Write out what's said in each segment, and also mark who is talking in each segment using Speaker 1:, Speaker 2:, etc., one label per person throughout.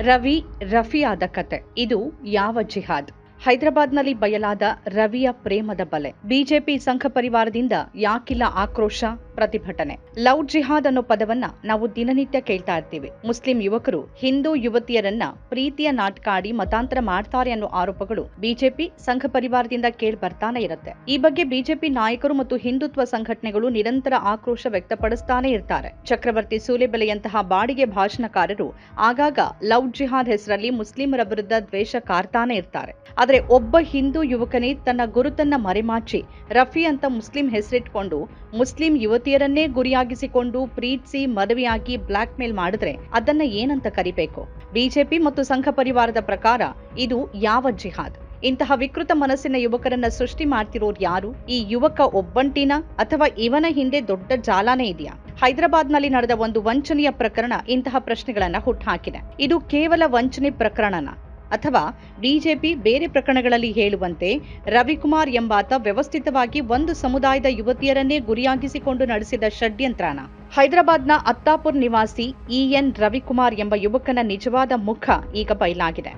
Speaker 1: ರವಿ, ರಫಿಯಾದ ಕತೆ. ಇದು ಯಾವ ಜಿಹಾದ್? ಹೈದರಾಬಾದ್ನಲ್ಲಿ ಬಯಲಾದ ರವಿಯ ಪ್ರೇಮದ ಬಲೆ. ಬಿಜೆಪಿ ಸಂಘ ಪರಿವಾರದಿಂದ ಯಾಕಿಲ್ಲ ಆಕ್ರೋಶ? ಪ್ರತಿಭಟನೆ. ಲವ್ ಜಿಹಾದ್ ಅನ್ನೋ ಪದವನ್ನ ನಾವು ದಿನನಿತ್ಯ ಕೇಳ್ತಾ ಇರ್ತೀವಿ. ಮುಸ್ಲಿಂ ಯುವಕರು, ಹಿಂದೂ ಯುವತಿಯರನ್ನ ಪ್ರೀತಿಯ ನಾಟಕ ಆಡಿ ಮತಾಂತರ ಮಾಡ್ತಾರೆ ಅನ್ನೋ ಆರೋಪಗಳು ಬಿಜೆಪಿ ಸಂಘ ಪರಿವಾರದಿಂದ ಕೇಳಿ ಬರ್ತಾನೆ ಇರುತ್ತೆ. ಈ ಬಗ್ಗೆ ಬಿಜೆಪಿ ನಾಯಕರು ಮತ್ತು ಹಿಂದುತ್ವ ಸಂಘಟನೆಗಳು ನಿರಂತರ ಆಕ್ರೋಶ ವ್ಯಕ್ತಪಡಿಸ್ತಾನೆ ಇರ್ತಾರೆ. ಚಕ್ರವರ್ತಿ ಸೂಲೆಬೆಲೆಯಂತಹ ಬಾಡಿಗೆ ಭಾಷಣಕಾರರು ಆಗಾಗ ಲವ್ ಜಿಹಾದ್ ಹೆಸರಲ್ಲಿ ಮುಸ್ಲಿಮರ ವಿರುದ್ಧ ದ್ವೇಷ ಕಾರ್ತಾನೆ ಇರ್ತಾರೆ. ಆದರೆ ಒಬ್ಬ ಹಿಂದೂ ಯುವಕನೇ ತನ್ನ ಗುರುತನ್ನ ಮರೆಮಾಚಿ ರಫಿ ಅಂತ ಮುಸ್ಲಿಂ ಹೆಸರಿಟ್ಕೊಂಡು ಮುಸ್ಲಿಂ ಯುವತಿಯರನ್ನೇ ಗುರಿಯಾಗಿಸಿಕೊಂಡು ಪ್ರೀತಿಸಿ, ಮದುವೆಯಾಗಿ ಬ್ಲಾಕ್ ಮೇಲ್ ಮಾಡಿದ್ರೆ ಅದನ್ನ ಏನಂತ ಕರಿಬೇಕು? ಬಿಜೆಪಿ ಮತ್ತು ಸಂಘ ಪರಿವಾರದ ಪ್ರಕಾರ ಇದು ಯಾವ ಜಿಹಾದ್? ಇಂತಹ ವಿಕೃತ ಮನಸ್ಸಿನ ಯುವಕರನ್ನ ಸೃಷ್ಟಿ ಮಾಡ್ತಿರೋರು ಯಾರು? ಈ ಯುವಕ ಒಬ್ಬಂಟಿನ ಅಥವಾ ಇವನ ಹಿಂದೆ ದೊಡ್ಡ ಜಾಲಾನೇ ಇದೆಯಾ? ಹೈದರಾಬಾದ್ನಲ್ಲಿ ನಡೆದ ಒಂದು ವಂಚನೆಯ ಪ್ರಕರಣ ಇಂತಹ ಪ್ರಶ್ನೆಗಳನ್ನ ಹುಟ್ಟುಹಾಕಿದೆ ಇದು ಕೇವಲ ವಂಚನೆ ಪ್ರಕರಣನ? ಅಥವಾ ಬಿಜೆಪಿ ಬೇರೆ ಪ್ರಕರಣಗಳಲ್ಲಿ ಹೇಳುವಂತೆ ರವಿಕುಮಾರ್ ಎಂಬಾತ ವ್ಯವಸ್ಥಿತವಾಗಿ ಒಂದು ಸಮುದಾಯದ ಯುವತಿಯರನ್ನೇ ಗುರಿಯಾಗಿಸಿಕೊಂಡು ನಡೆಸಿದ ಷಡ್ಯಂತ್ರನ. ಹೈದರಾಬಾದ್ನ ಅತ್ತಾಪುರ್ ನಿವಾಸಿ ಇಎನ್ ರವಿಕುಮಾರ್ ಎಂಬ ಯುವಕನ ನಿಜವಾದ ಮುಖ ಈಗ ಬಯಲಾಗಿದೆ.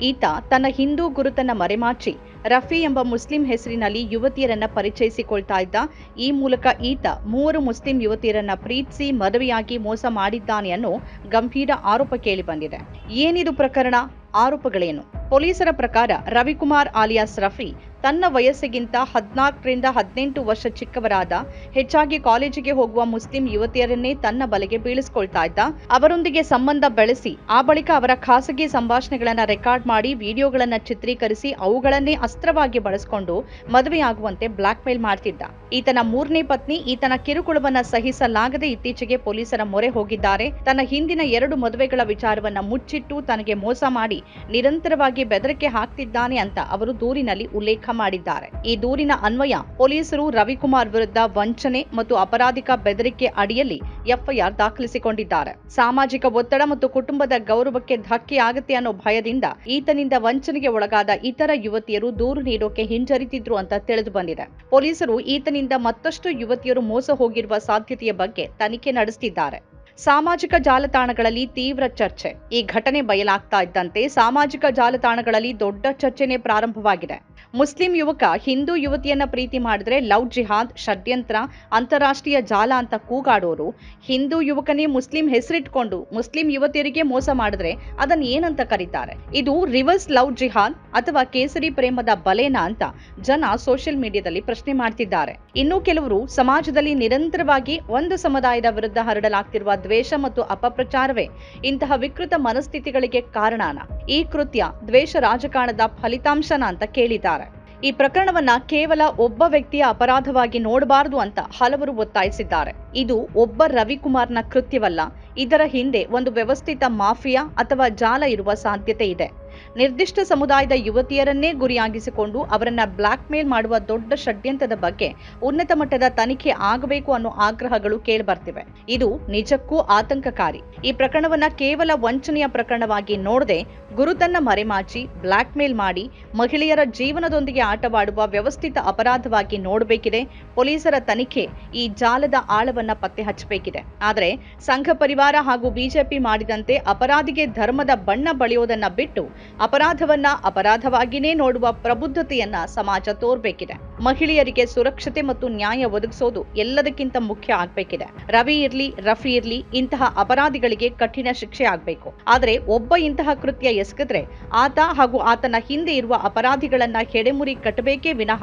Speaker 1: ಈತ ತನ್ನ ಹಿಂದೂ ಗುರುತನ್ನ ಮರೆಮಾಚಿ ರಫಿ ಎಂಬ ಮುಸ್ಲಿಂ ಹೆಸರಿನಲ್ಲಿ ಯುವತಿಯರನ್ನ ಪರಿಚಯಿಸಿಕೊಳ್ತಾ ಇದ್ದ. ಈ ಮೂಲಕ ಈತ ಮೂವರು ಮುಸ್ಲಿಂ ಯುವತಿಯರನ್ನ ಪ್ರೀತಿಸಿ, ಮದುವೆಯಾಗಿ ಮೋಸ ಮಾಡಿದ್ದಾನೆ ಅನ್ನೋ ಗಂಭೀರ ಆರೋಪ ಕೇಳಿಬಂದಿದೆ ಏನಿದು ಪ್ರಕರಣ? ಆರೋಪಗಳೇನು? ಪೊಲೀಸರ ಪ್ರಕಾರ ರವಿಕುಮಾರ್ ಆಲಿಯಾಸ್ ರಫಿ ತನ್ನ ವಯಸ್ಸಿಗಿಂತ ಹದಿನಾಲ್ಕರಿಂದ ಹದಿನೆಂಟು ವರ್ಷ ಚಿಕ್ಕವರಾದ, ಹೆಚ್ಚಾಗಿ ಕಾಲೇಜಿಗೆ ಹೋಗುವ ಮುಸ್ಲಿಂ ಯುವತಿಯರನ್ನೇ ತನ್ನ ಬಲೆಗೆ ಬೀಳಿಸಿಕೊಳ್ತಾ ಇದ್ದ. ಅವರೊಂದಿಗೆ ಸಂಬಂಧ ಬೆಳೆಸಿ, ಆ ಬಳಿಕ ಅವರ ಖಾಸಗಿ ಸಂಭಾಷಣೆಗಳನ್ನ ರೆಕಾರ್ಡ್ ಮಾಡಿ, ವಿಡಿಯೋಗಳನ್ನ ಚಿತ್ರೀಕರಿಸಿ, ಅವುಗಳನ್ನೇ ಅಸ್ತ್ರವಾಗಿ ಬಳಸಿಕೊಂಡು ಮದುವೆಯಾಗುವಂತೆ ಬ್ಲಾಕ್ ಮೇಲ್ ಮಾಡ್ತಿದ್ದ. ಈತನ ಮೂರನೇ ಪತ್ನಿ ಈತನ ಕಿರುಕುಳವನ್ನ ಸಹಿಸಲಾಗದೆ ಇತ್ತೀಚೆಗೆ ಪೊಲೀಸರ ಮೊರೆ ಹೋಗಿದ್ದಾರೆ. ತನ್ನ ಹಿಂದಿನ ಎರಡು ಮದುವೆಗಳ ವಿಚಾರವನ್ನ ಮುಚ್ಚಿಟ್ಟು ತನಗೆ ಮೋಸ ಮಾಡಿ ನಿರಂತರವಾಗಿ ಬೆದರಿಕೆ ಹಾಕ್ತಿದ್ದಾನೆ ಅಂತ ಅವರು ದೂರಿನಲ್ಲಿ ಉಲ್ಲೇಖ ಮಾಡಿದ್ದಾರೆ. ಈ ದೂರಿನ ಅನ್ವಯ ಪೊಲೀಸರು ರವಿಕುಮಾರ್ ವಿರುದ್ಧ ವಂಚನೆ ಮತ್ತು ಅಪರಾಧಿಕ ಬೆದರಿಕೆ ಅಡಿಯಲ್ಲಿ ಎಫ್ಐಆರ್ ದಾಖಲಿಸಿಕೊಂಡಿದ್ದಾರೆ. ಸಾಮಾಜಿಕ ಒತ್ತಡ ಮತ್ತು ಕುಟುಂಬದ ಗೌರವಕ್ಕೆ ಧಕ್ಕೆ ಆಗುತ್ತೆ ಅನ್ನೋ ಭಯದಿಂದ ಈತನಿಂದ ವಂಚನೆಗೆ ಒಳಗಾದ ಇತರ ಯುವತಿಯರು ದೂರು ನೀಡೋಕೆ ಹಿಂಜರಿತಿದ್ರು ಅಂತ ತಿಳಿದು ಬಂದಿದೆ. ಪೊಲೀಸರು ಈತನಿಂದ ಮತ್ತಷ್ಟು ಯುವತಿಯರು ಮೋಸ ಹೋಗಿರುವ ಸಾಧ್ಯತೆಯ ಬಗ್ಗೆ ತನಿಖೆ ನಡೆಸುತ್ತಿದ್ದಾರೆ ಸಾಮಾಜಿಕ ಜಾಲತಾಣಗಳಲ್ಲಿ ತೀವ್ರ ಚರ್ಚೆ. ಈ ಘಟನೆ ಬಯಲಾಗ್ತಾ ಇದ್ದಂತೆ ಸಾಮಾಜಿಕ ಜಾಲತಾಣಗಳಲ್ಲಿ ದೊಡ್ಡ ಚರ್ಚೆನೆ ಪ್ರಾರಂಭವಾಗಿದೆ. ಮುಸ್ಲಿಂ ಯುವಕ, ಹಿಂದೂ ಯುವತಿಯನ್ನ ಪ್ರೀತಿ ಮಾಡಿದ್ರೆ ಲವ್ ಜಿಹಾದ್, ಷಡ್ಯಂತ್ರ, ಅಂತಾರಾಷ್ಟ್ರೀಯ ಜಾಲ ಅಂತ ಕೂಗಾಡೋರು. ಹಿಂದೂ ಯುವಕನೇ ಮುಸ್ಲಿಂ ಹೆಸರಿಟ್ಕೊಂಡು ಮುಸ್ಲಿಂ ಯುವತಿಯರಿಗೆ ಮೋಸ ಮಾಡಿದ್ರೆ ಅದನ್ನ ಏನಂತ ಕರೀತಾರೆ? ಇದು ರಿವರ್ಸ್ ಲವ್ ಜಿಹಾದ್ ಅಥವಾ ಕೇಸರಿ ಪ್ರೇಮದ ಬಲೇನಾ ಅಂತ ಜನ ಸೋಷಿಯಲ್ ಮೀಡಿಯಾದಲ್ಲಿ ಪ್ರಶ್ನೆ ಮಾಡ್ತಿದ್ದಾರೆ. ಇನ್ನು ಕೆಲವರು ಸಮಾಜದಲ್ಲಿ ನಿರಂತರವಾಗಿ ಒಂದು ಸಮುದಾಯದ ವಿರುದ್ಧ ಹರಡಲಾಗ್ತಿರುವ ದ್ವೇಷ ಮತ್ತು ಅಪಪ್ರಚಾರವೇ ಇಂತಹ ವಿಕೃತ ಮನಸ್ಥಿತಿಗಳಿಗೆ ಕಾರಣನ. ಈ ಕೃತ್ಯ ದ್ವೇಷ ರಾಜಕಾರಣದ ಫಲಿತಾಂಶನ ಅಂತ ಕೇಳಿದ್ದಾರೆ. ಈ ಪ್ರಕರಣವನ್ನ ಕೇವಲ ಒಬ್ಬ ವ್ಯಕ್ತಿಯ ಅಪರಾಧವಾಗಿ ನೋಡಬಾರದು ಅಂತ ಹಲವರು ಒತ್ತಾಯಿಸಿದ್ದಾರೆ. ಇದು ಒಬ್ಬ ರವಿಕುಮಾರ್ನ ಕೃತ್ಯವಲ್ಲ. ಇದರ ಹಿಂದೆ ಒಂದು ವ್ಯವಸ್ಥಿತ ಮಾಫಿಯಾ ಅಥವಾ ಜಾಲ ಇರುವ ಸಾಧ್ಯತೆ ಇದೆ. ನಿರ್ದಿಷ್ಟ ಸಮುದಾಯದ ಯುವತಿಯರನ್ನೇ ಗುರಿಯಾಗಿಸಿಕೊಂಡು ಅವರನ್ನ ಬ್ಲಾಕ್ ಮೇಲ್ ಮಾಡುವ ದೊಡ್ಡ ಷಡ್ಯಂತ್ರದ ಬಗ್ಗೆ ಉನ್ನತ ಮಟ್ಟದ ತನಿಖೆ ಆಗಬೇಕು ಅನ್ನೋ ಆಗ್ರಹಗಳು ಕೇಳಿಬರ್ತಿವೆ. ಇದು ನಿಜಕ್ಕೂ ಆತಂಕಕಾರಿ. ಈ ಪ್ರಕರಣವನ್ನ ಕೇವಲ ವಂಚನೆಯ ಪ್ರಕರಣವಾಗಿ ನೋಡದೆ ಗುರುತನ್ನ ಮರೆಮಾಚಿ ಬ್ಲಾಕ್ ಮೇಲ್ ಮಾಡಿ ಮಹಿಳೆಯರ ಜೀವನದೊಂದಿಗೆ ಆಟವಾಡುವ ವ್ಯವಸ್ಥಿತ ಅಪರಾಧವಾಗಿ ನೋಡಬೇಕಿದೆ. ಪೊಲೀಸರ ತನಿಖೆ ಈ ಜಾಲದ ಆಳವನ್ನ ಪತ್ತೆ ಹಚ್ಚಬೇಕಿದೆ ಆದರೆ ಸಂಘ ಪರಿವಾರ ಹಾಗೂ ಬಿಜೆಪಿ ಮಾಡಿದಂತೆ ಅಪರಾಧಿಗೆ ಧರ್ಮದ ಬಣ್ಣ ಬಳಿಯೋದನ್ನ ಬಿಟ್ಟು ಅಪರಾಧವನ್ನ ಅಪರಾಧವಾಗಿಯೇ ನೋಡುವ ಪ್ರಬುದ್ಧತೆಯನ್ನ ಸಮಾಜ ತೋರ್ಬೇಕಿದೆ. ಮಹಿಳೆಯರಿಗೆ ಸುರಕ್ಷತೆ ಮತ್ತು ನ್ಯಾಯ ಒದಗಿಸೋದು ಎಲ್ಲದಕ್ಕಿಂತ ಮುಖ್ಯ ಆಗ್ಬೇಕಿದೆ. ರವಿ ಇರ್ಲಿ, ರಫಿ ಇರ್ಲಿ, ಇಂತಹ ಅಪರಾಧಿಗಳಿಗೆ ಕಠಿಣ ಶಿಕ್ಷೆ ಆಗ್ಬೇಕು. ಆದ್ರೆ ಒಬ್ಬ ಇಂತಹ ಕೃತ್ಯ ಎಸಗಿದ್ರೆ ಆತ ಹಾಗೂ ಆತನ ಹಿಂದೆ ಇರುವ ಅಪರಾಧಿಗಳನ್ನ ಹೆಡೆಮುರಿ ಕಟ್ಟಬೇಕೇ ವಿನಃ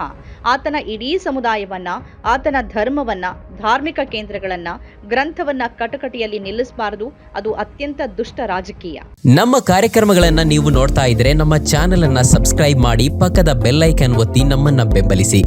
Speaker 1: ಆತನ ಇಡೀ ಸಮುದಾಯವನ್ನ, ಆತನ ಧರ್ಮವನ್ನ, ಧಾರ್ಮಿಕ ಕೇಂದ್ರಗಳನ್ನ, ಗ್ರಂಥವನ್ನ ಕಟಕಟಿಯಲ್ಲಿ ನಿಲ್ಲಿಸಬಾರದು. ಅದು ಅತ್ಯಂತ ದುಷ್ಟ ರಾಜಕೀಯ.
Speaker 2: ನಮ್ಮ ಕಾರ್ಯಕ್ರಮಗಳನ್ನ ನೀವು ನೋಡ್ತಾ ಇದ್ರೆ ನಮ್ಮ ಚಾನೆಲ್ ಅನ್ನ ಸಬ್ಸ್ಕ್ರೈಬ್ ಮಾಡಿ ಪಕ್ಕದ ಬೆಲ್ಲೈಕನ್ ಒತ್ತಿ ನಮ್ಮನ್ನ ಬೆಂಬಲಿಸಿ.